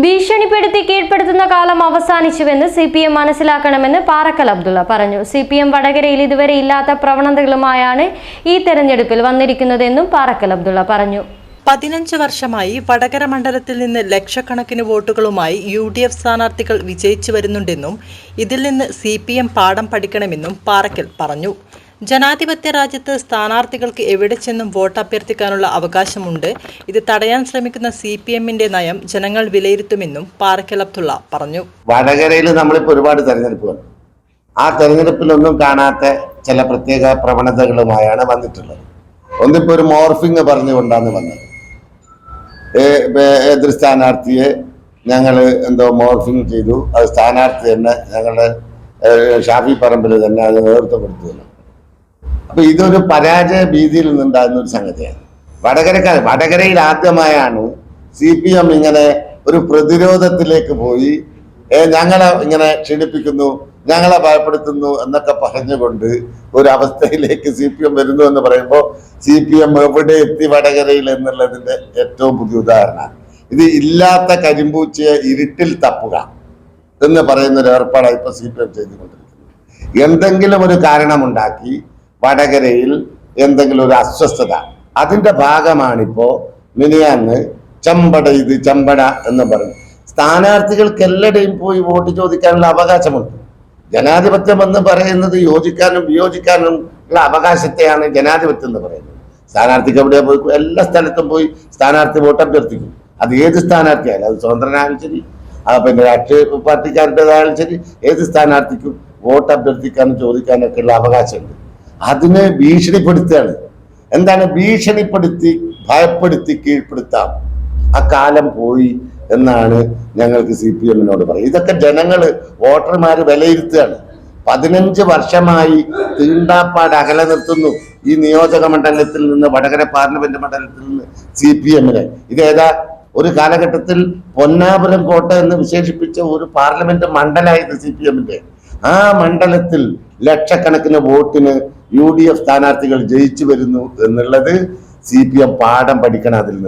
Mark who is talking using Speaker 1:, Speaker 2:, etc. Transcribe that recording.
Speaker 1: ഭീഷണിപ്പെടുത്തി കീഴ്പ്പെടുത്തുന്ന കാലം അവസാനിച്ചുവെന്ന് C P M മനസ്സിലാക്കണമെന്ന് പാറക്കൽ അബ്ദുള്ള പറഞ്ഞു. സി പി എം വടകരയിൽ ഇതുവരെ ഇല്ലാത്ത പ്രവണതകളുമായാണ് ഈ തെരഞ്ഞെടുപ്പിൽ വന്നിരിക്കുന്നതെന്നും പാറക്കൽ അബ്ദുള്ള പറഞ്ഞു.
Speaker 2: പതിനഞ്ച് വർഷമായി വടകര മണ്ഡലത്തിൽ നിന്ന് ലക്ഷക്കണക്കിന് വോട്ടുകളുമായി യു ഡി എഫ് സ്ഥാനാർത്ഥികൾ വിജയിച്ചു വരുന്നുണ്ടെന്നും ഇതിൽ നിന്ന് സി പി എം പാഠം പഠിക്കണമെന്നും പാറക്കൽ പറഞ്ഞു. ജനാധിപത്യ രാജ്യത്ത് സ്ഥാനാർത്ഥികൾക്ക് എവിടെ ചെന്നും വോട്ട് അഭ്യർത്ഥിക്കാനുള്ള അവകാശമുണ്ട്. ഇത് തടയാൻ ശ്രമിക്കുന്ന സി പി എമ്മിന്റെ നയം ജനങ്ങൾ വിലയിരുത്തുമെന്നും പാറക്കൽ അബ്ദുള്ള പറഞ്ഞു.
Speaker 3: വടകരയിൽ നമ്മളിപ്പോൾ ഒരുപാട് തെരഞ്ഞെടുപ്പ് കണ്ടു. ആ തെരഞ്ഞെടുപ്പിലൊന്നും കാണാത്ത ചില പ്രത്യേക പ്രവണതകളുമായാണ് വന്നിട്ടുള്ളത്. ഒന്നിപ്പോ ഒരു മോർഫിംഗ് പറഞ്ഞുകൊണ്ടാണ് വന്നത്. എതിർ സ്ഥാനാർത്ഥിയെ ഞങ്ങൾ എന്തോ മോർഫിംഗ് ചെയ്തു. അത് സ്ഥാനാർത്ഥി തന്നെ ഞങ്ങളുടെ ഷാഫി പറമ്പിൽ തന്നെ അത് നേതൃത്വം കൊടുത്തു എന്ന്. അപ്പൊ ഇതൊരു പരാജയ ഭീതിയിൽ നിന്നുണ്ടാകുന്ന ഒരു സംഗതിയാണ്. വടകരക്കാർ വടകരയിൽ ആദ്യമായാണ് സി പി എം ഇങ്ങനെ ഒരു പ്രതിരോധത്തിലേക്ക് പോയി. ഞങ്ങളെ ഇങ്ങനെ ക്ഷണിപ്പിക്കുന്നു ഞങ്ങളെ ഭയപ്പെടുത്തുന്നു എന്നൊക്കെ പറഞ്ഞുകൊണ്ട് ഒരു അവസ്ഥയിലേക്ക് സി പി എം വരുന്നു എന്ന് പറയുമ്പോൾ സി പി എം എവിടെ എത്തി വടകരയിൽ എന്നുള്ളതിന്റെ ഏറ്റവും പുതിയ ഉദാഹരണമാണ്. ഇത് ഇല്ലാത്ത കരിമ്പൂച്ചയെ ഇരുട്ടിൽ തപ്പുക എന്ന് പറയുന്ന ഒരു ഏർപ്പാടാണ് ഇപ്പൊ സി പി എം ചെയ്തുകൊണ്ടിരിക്കുന്നത്. എന്തെങ്കിലും ഒരു കാരണമുണ്ടാക്കി വടകരയിൽ എന്തെങ്കിലും ഒരു അസ്വസ്ഥത. അതിന്റെ ഭാഗമാണിപ്പോ മിനിയാന്ന് ചമ്പട ഇത് ചമ്പട എന്ന് പറഞ്ഞു സ്ഥാനാർത്ഥികൾക്ക് എല്ലായിടെയും പോയി വോട്ട് ചോദിക്കാനുള്ള അവകാശമുണ്ട്. ജനാധിപത്യം എന്ന് പറയുന്നത് യോജിക്കാനും വിയോജിക്കാനും ഉള്ള അവകാശത്തെയാണ് ജനാധിപത്യം എന്ന് പറയുന്നത്. സ്ഥാനാർത്ഥിക്ക് എവിടെ പോയി? എല്ലാ സ്ഥലത്തും പോയി സ്ഥാനാർത്ഥി വോട്ട് അഭ്യർത്ഥിക്കും. അത് ഏത് സ്ഥാനാർത്ഥിയായാലും അത് സ്വതന്ത്രനായാലും ശരി. പിന്നെ രാഷ്ട്രീയ പാർട്ടിക്കാരുടേതായാലും ശരി. ഏത് സ്ഥാനാർത്ഥിക്കും വോട്ട് അഭ്യർത്ഥിക്കാനും ചോദിക്കാനൊക്കെയുള്ള അവകാശമുണ്ട്. അതിനെ ഭീഷണിപ്പെടുത്തുകയാണ്. എന്താണ് ഭീഷണിപ്പെടുത്തി ഭയപ്പെടുത്തി കീഴ്പ്പെടുത്താം? ആ കാലം പോയി എന്നാണ് ഞങ്ങൾക്ക് സി പി എമ്മിനോട് പറയുന്നത്. ഇതൊക്കെ ജനങ്ങൾ വോട്ടർമാർ വിലയിരുത്തുകയാണ്. പതിനഞ്ച് വർഷമായി തീണ്ടാപ്പാട് അകലെ നിർത്തുന്നു ഈ നിയോജക മണ്ഡലത്തിൽ നിന്ന് വടകര പാർലമെന്റ് മണ്ഡലത്തിൽ നിന്ന് സി പി എമ്മിനെ. ഏതാ ഒരു കാലഘട്ടത്തിൽ പൊന്നാപുരം കോട്ട എന്ന് വിശേഷിപ്പിച്ച ഒരു പാർലമെന്റ് മണ്ഡലമായിരുന്നു സി പി എമ്മിന്റെ. ആ മണ്ഡലത്തിൽ ലക്ഷക്കണക്കിന് വോട്ടിന് യു ഡി എഫ് സ്ഥാനാർത്ഥികൾ ജയിച്ചു വരുന്നു എന്നുള്ളത് സി പി എം പാഠം പഠിക്കണം അതിൽ നിന്ന്.